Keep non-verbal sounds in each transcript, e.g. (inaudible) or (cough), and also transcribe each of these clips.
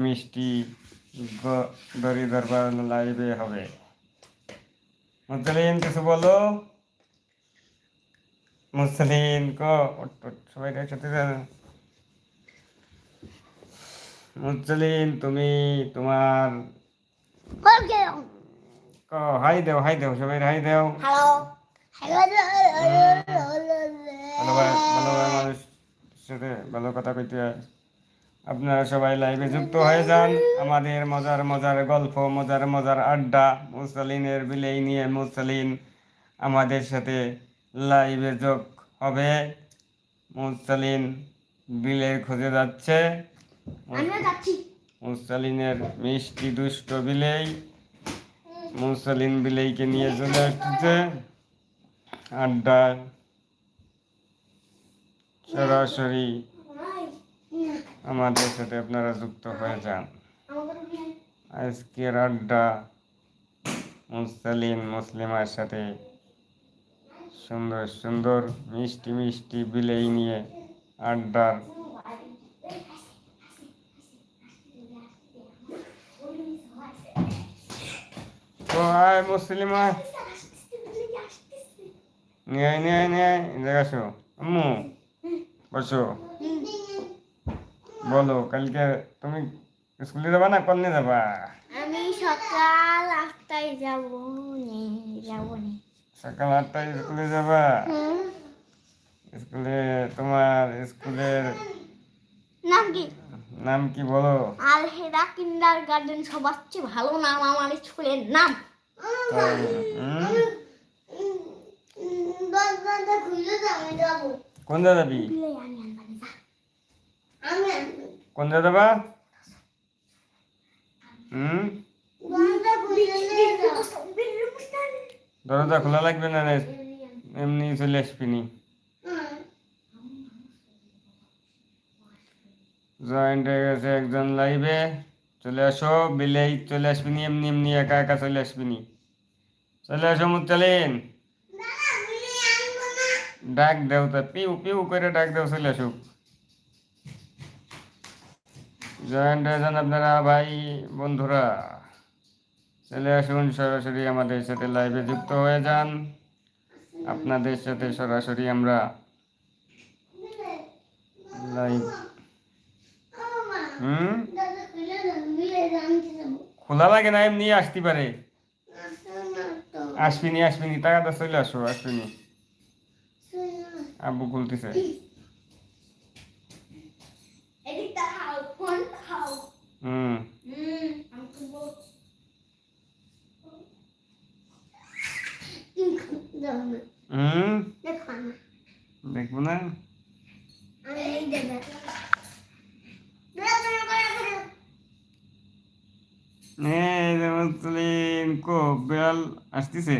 মিষ্টি গ- দড়ি দরবার লাইভে হবে মুসলিন কিছু বলো মুসলিন ক ওঠ, ওঠ, সবাই একসাথে যান। মুসলিন তুমি তোমার ক হাই দেও হাই দেও সবাই হাই দেও হ্যালো ভালোভাবে ভালোভাবে মানুষ সাথে ভালো কথা কইতে হয় আপনারা সবাই লাইভে যুক্ত হয়ে যান। আমাদের মজার মজার গল্প মজার মজার আড্ডা মুসলিনের বিলেই নিয়ে মুসলিন আমাদের সাথে লাইভে যোগ হবে। মুসলিন বিলের খুঁজে যাচ্ছে। মুসলিনের মিষ্টি দুষ্ট বিলেই মুসলিন বিলেইকে নিয়ে চলে আসছে। আড্ডা সরাসরি আমাদের সাথে আপনারা যুক্ত হয়ে যান। আজকের আড্ডা মুসলিম মুসলিমার সাথে সুন্দর সুন্দর মিষ্টি মিষ্টি বিলেই নিয়ে আড্ডার তো আয় মুসলিম আয়। নিয়ে নিয়ে নিয়ে আয়। আম্মু, বসো। বলো কালকে তুমি স্কুলে যাবা না কলনে যাবা? আমি সকাল আটটায় যাব নে যাব নে। সকাল আটটায় স্কুলে যাবা? স্কুলে তোমার স্কুলের নাম কি? নাম কি বলো? আলহেদা কিন্ডার গার্ডেন সবার চেয়ে ভালো নাম আমার স্কুলের নাম? কোন জায়গা যাবি বিলে আমি কোন জায়গা হুম? দরজা খোলা লাগবে না এমনি চলে আসবি নি। জয়েন্ট হয়ে গেছে একজন লাইভে চলে আসো বিলেই চলে আসবি নি এমনি এমনি একা একা চলে আসবি নি। চলে আসো মুচালিন ডাক দেও তা পিউ পিউ করে ডাক দেও চলে আসুক। জয়েন্ট হয়ে যান আপনারা, ভাই, বন্ধুরা। চলে আসুন, সরাসরি আমাদের সাথে লাইভে যুক্ত হয়ে যান। আপনাদের সাথে সরাসরি আমরা হুম? খোলা লাগে না, এমনি আসতে পারে। আসবিনি আসবিনি টাকাটা চলে আসো আসবিনি আব্বু খুলতেছে। হুম। হুম। দেখব না। কো বিড়াল আসতেছে।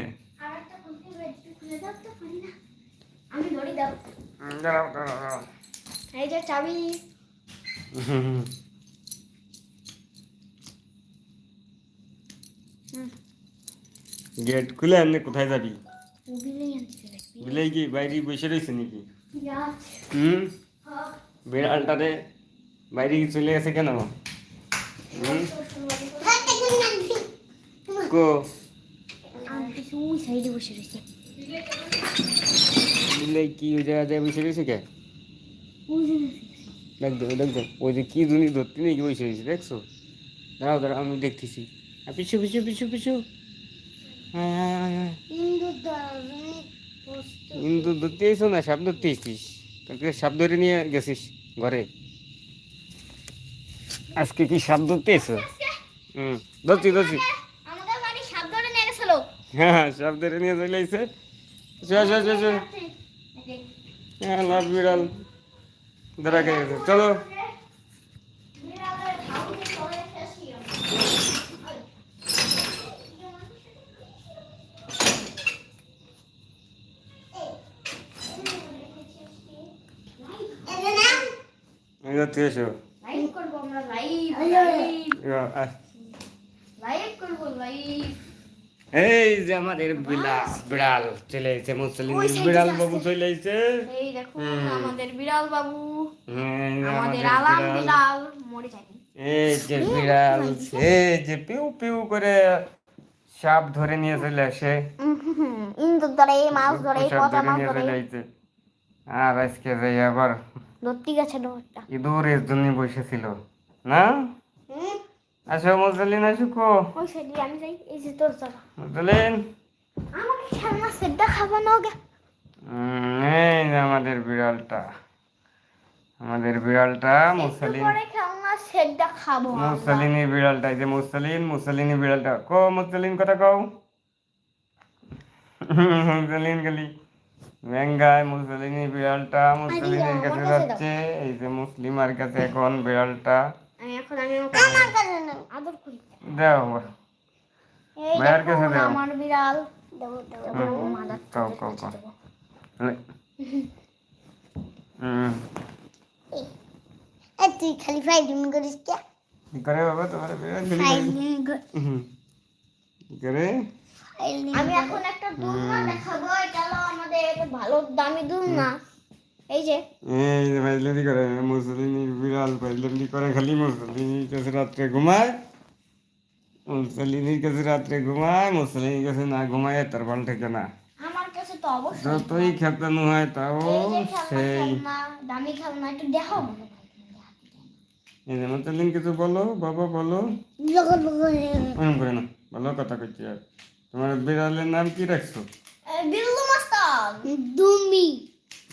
আমি ধরে দাও। দাঁড়াও দাঁড়াও দাঁড়াও। এই যে চাবি। গেট খুলে এমনি কোথায় যাবি বিলেই আনতে চলে বিলাই কি বাইরে বসে রয়েছে নাকি যাও হুম বিড়ালটারে বাইরে চলে গেছে কেন হুম কো আর কিছু ওই সাইডে বসে রয়েছে বিলাই কি ওই জায়গায় বসে রয়েছে কে ওই যে দেখ দেবো দেখ দেখ ওই যে কি দুনি ধরতে নাকি বসে রয়েছে দেখছ দাঁড়াও দাঁড়াও আমি দেখতেছি আর পিছু পিছু পিছু পিছু ইন্দু দারুনি কিন্তু ধরতে না সাপ ধরতে এসছিস কালকে সাপ ধরে নিয়ে গেছিস ঘরে আজকে কি সাপ ধরতে হুম ধরছি ধরছি হ্যাঁ সাপ নিয়ে হ্যাঁ বিড়াল চলো। এই ধরতে এসো লাইভ করব আমরা লাইভ লাইভ এবার আয়। লাইভ করব লাইভ এই যে আমাদের বিড়াল বিড়াল চলে এসেছে মুসলিমের বিড়াল বাবু চলে এসেছে এই দেখো আমাদের বিড়াল বাবু যে আমাদের আমাদের আলাম বিড়াল। মরে এই যে বিড়াল এই যে পিউ পিউ করে সাপ ধরে নিয়ে চলে আসে ইন্দুর ধরে মাছ ধরে পচা মাছ ধরে আর আজকে যাই আবার ধরতে গেছে ইঁদুরের জন্য বসেছিল না? আসো আসুকো ওই সাইডে আমি যাই এই যে তোর আমাকে খেলনা খাব না ওকে। এই আমাদের বিড়ালটা। আমাদের বিড়ালটা মুসলিন পরে খাব। মুসলিনী বিড়ালটা এই যে মুসলিন মুসলিনী বিড়ালটা। কো মুসলিন কথা কও। (laughs) মুসলিন গলি। ব্যাঙ্গায় মুসলিনী বিড়ালটা মুসলিনের কাছে যাচ্ছে এই যে মুসলিমার কাছে এখন বিড়ালটা আমি এখন আমি ওকে আদর করি দাও এই মায়ের কাছে দেখুন দাও। আমার বিড়াল দেবো দেবো দেবো মাদার কও কও কও হুম তুই খালি ফাইটিং করিস কে কি করে বাবা তোমার বিড়াল গলি হুম। কি করে আমি এখন একটা দুলনা দেখাবো এটা হলো আমাদের ভালো দামি দুলনা। এই যে। এই যে ফাইজলামি করে মুসলিনীর বিড়াল ফাইজলামি করে খালি মুসলিনীর কাছে রাত্রে ঘুমায়। মুসলিনীর কাছে রাত্রে ঘুমায় মুসলিনীর কাছে না ঘুমায় তার বল থেকে না। আমার কাছে তো যতই খেতানো হয় তাও সেই। দামি খেলনা একটু দেখাও এই কিছু বলো বাবা বলো। করে না বলো কথা কইছি আর তোমার বিড়ালের নাম কি রাখছো? বিল্লু মাস্টার। দুমি।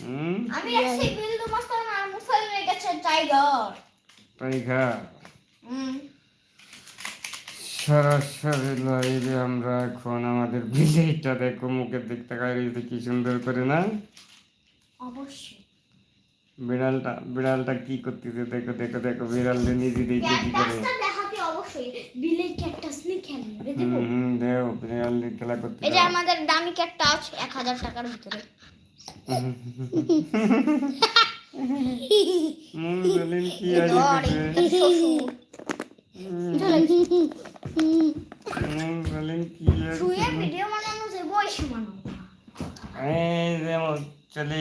হুম? আমি রাখছি বিল্লু মাস্টার আর মুসলিমের কাছে টাইগার হুম। সরাসরি লাইভে আমরা এখন আমাদের বিলেইটা দেখো মুখের দিক রয়েছে কি সুন্দর করে না? অবশ্যই। বিড়ালটা বিড়ালটা কি করতেছে? দেখো দেখো দেখো বিড়ালটা নিজে দেখে কি করে? অবশ্যই। হুম দেও বিড়াল খেলা করতে এই যে আমাদের দামি ক্যাকটাস এক হাজার টাকার ভিতরে। আছে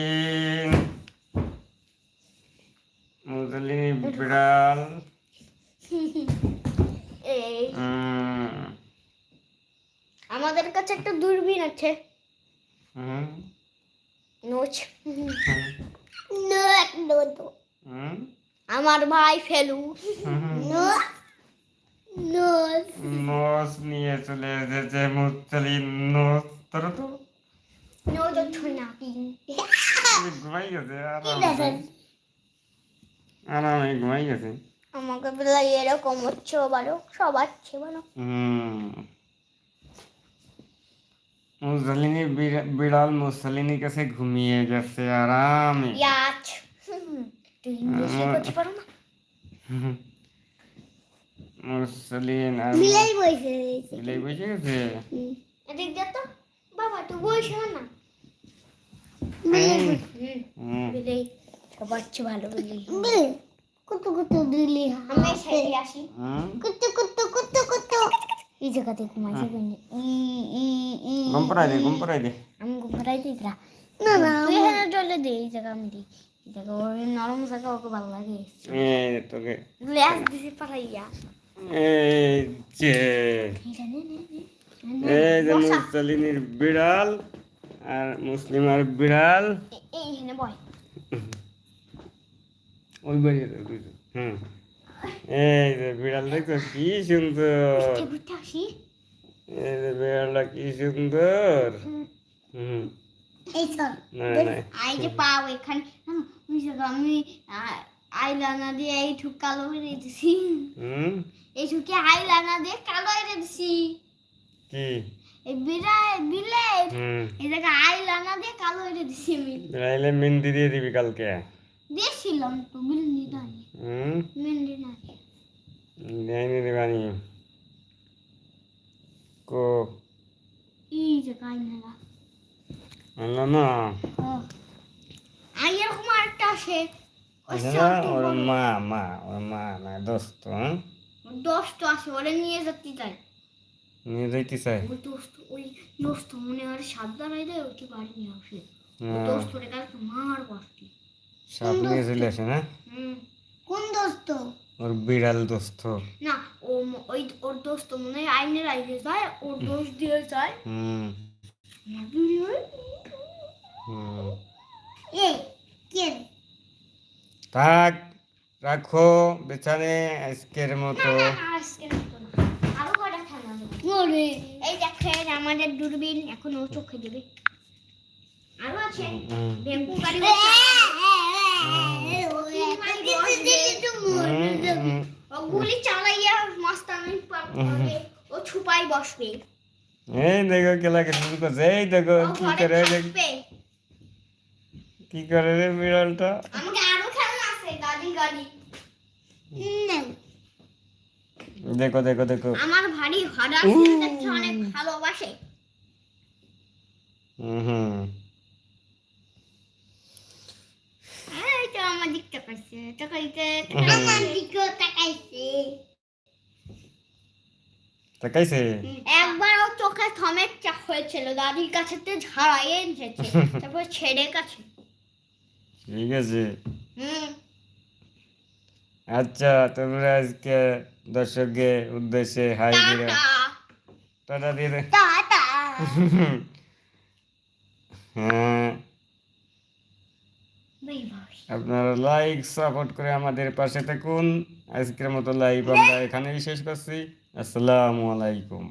আছে বিড়াল। আমাদের কাছে একটা দূরবীন আছে। হুম। নোচ। হুম। আমার ভাই ফেলু। নস নিয়ে চলে এসেছে মুসলিম নস তোর তো? তুমি ঘুমাই গেছে আরামে ঘুমাই গেছে। আমাকে বলে এরকম হচ্ছে বলো সবার চেয়ে বলো হুম। মুসলিনী বিড়া- বিড়াল মুসলিনীর কাছে ঘুমিয়ে গেছে আরামে ইয়াচ তুই ইংলিশে করতে পারো না মুসলিন আর বিলাই বইছে বিলাই বুঝে গেছে এদিক দে তো বাবা তুই বইস না হুম, হুম হুম। বিলাই সবার চেয়ে ভালো বিলাই কুতু কুতু দিলি আমি সাইডে আসি হুম। কুতু কুতু কুতু কুতু দে ঘুম পাড়াই দে আমি ঘুরাই দিই না না না তুই এখানে চলে দে এই জায়গা আমি দিই এই জায়গা ওর নরম জায়গা ওকে ভালো লাগে এই তোকে লেস দিছে পারাইয়া এই যে এইটা নে নে নে এই যে মুসলিনীর বিড়াল আর মুসলিমার বিড়াল এইখানে বয় ওই বাড়ি হুম এই যে বিড়াল দেখছ কি সুন্দর। এই যে বিড়ালটা কি সুন্দর। হুম। এই যে পাও এখানে আমি আইলানা দিয়ে এই ঠুক কালো করে দিছি হুম। এই ঠুকে আইলানা দিয়ে কালো কি? এই বিলে এই আইলানা দিয়ে কালো আমি। বিড়াইলে মেহেন্দি দিয়ে দিবি কালকে। দিয়েছিলাম তো বিল্লি নাই। হুম? মেন্ডি নাই। দেয়নি দিবানি কো? এই জায়গা আইনালা আনলো না। আই এরকম আরেকটা আচ্ছা ওর মা মা ওর মা না দোস্ত হ্যাঁ দোস্ত আসে ওরে নিয়ে যেতে চাই নিয়ে যাইতে চাই ওই দোস্ত ওই দোস্ত মনে হয় সাত দাঁড়াই দেয় ওকে বাড়ি নিয়ে আসে। হ্যাঁ, দোস্ত রে কালকে মার বসতি সাপ নিয়ে চলে আসে না কোন দোস্ত? ওর বিড়াল দোস্ত। না ও ওই ওর দোস্ত মনে হয় আইনে যায় ওর দোষ দিয়ে যায়। হুম। এই কে? থাক রাখো বেচানে আজকের মতো। এই দেখেন আমাদের দূরবীন এখন ও চোখে দেবে। আরও আছে। গুলি চালাইয়া মাস্তানি ও ছুপাই বসবে এই দেখো খেলাকে শুরু করছে এই দেখো কি করে কি করে রে বিড়ালটা? আমাকে আরও খেলনা আছে দাদি গাড়ি। দেখো দেখো দেখো। আমার ভারী হাডার অনেক ভালোবাসে। হুম হুম এই তো আমার দিক তাকাইছে? তাকাইতে। আমার তাকাইছে তাকাইছে একবার ও চোখে থমের চাপ হয়েছিল দাদির কাছে তো ঝাড়াই এনেছে তারপর ছেড়ে কাছে ঠিক আছে। আচ্ছা তোমরা আজকে দর্শকের উদ্দেশ্যে হাই দিলে টাটা দিয়ে হ্যাঁ। আপনারা লাইক সাপোর্ট করে আমাদের পাশে থাকুন। আজকের মতো লাইভ আমরা এখানেই শেষ করছি। আসসালামু আলাইকুম।